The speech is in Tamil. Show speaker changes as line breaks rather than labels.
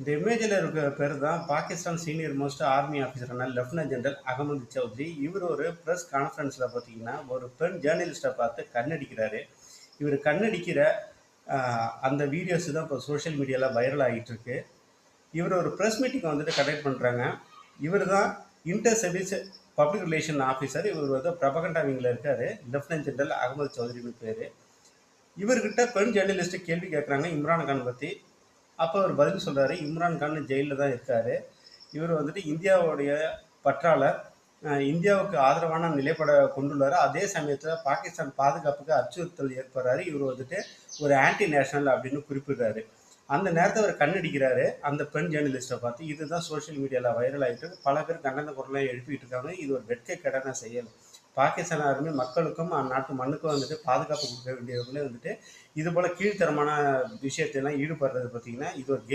இந்த இமேஜில் இருக்க பேர் தான் பாகிஸ்தான் சீனியர் மோஸ்ட் ஆர்மி ஆஃபீஸரான லெஃப்டினன்ட் ஜெனரல் அகமது சௌத்ரி. இவர் ஒரு ப்ரெஸ் கான்ஃபரன்ஸில் பார்த்தீங்கன்னா ஒரு பெண் ஜேர்னலிஸ்ட்டை பார்த்து கண்ணடிக்கிறாரு. இவர் கண்ணடிக்கிற அந்த வீடியோஸ் தான் இப்போ சோஷியல் மீடியாவில் வைரல் ஆகிட்டுருக்கு இவர் ஒரு ப்ரெஸ் மீட்டிங் வந்துட்டு கண்டக்ட் பண்ணுறாங்க இவர் தான் inter service public relation officer இவர் வந்து பிரபகண்டாவிங்கில் இருக்கார். லெஃப்டினன்ட் ஜெனரல் அகமது சௌத்ரின்னு பேர். இவர்கிட்ட பெண் ஜேர்னலிஸ்ட்டு கேள்வி கேட்குறாங்க இம்ரான் கான் பற்றி அப்போ அவர் பதில் சொல்கிறாரு இம்ரான் கான் ஜெயிலில் தான் இருக்கார். இவர் வந்துட்டு இந்தியாவுடைய பற்றாளர். இந்தியாவுக்கு ஆதரவான நிலைப்பட கொண்டுள்ளார். அதே சமயத்தில் பாகிஸ்தான் பாதுகாப்புக்கு அச்சுறுத்தல் ஏற்படுறாரு. இவர் வந்துட்டு ஒரு ஆன்டி நேஷனல் அப்படின்னு குறிப்பிடுறாரு. அந்த நேரத்தை அவர் கண்ணடிக்கிறாரு. அந்த பெண் ஜேர்னலிஸ்ட்டை பார்த்து இதுதான் சோஷியல் மீடியாவில் வைரல் ஆகிட்டு பல பேர் கண்டன குரலை எழுப்பிட்டு இருக்காங்க. இது ஒரு வெட்கக்கேடான செயல். பாகிஸ்தான் ஆர்மி மக்களுக்கும் அந்நாட்டு மண்ணுக்கும் வந்துட்டு பாதுகாப்பு கொடுக்க வேண்டியவங்களே வந்துட்டு இது போல் கீழ்த்தரமான விஷயத்தெல்லாம் ஈடுபடுறது பார்த்தீங்கன்னா இது ஒரு கேலி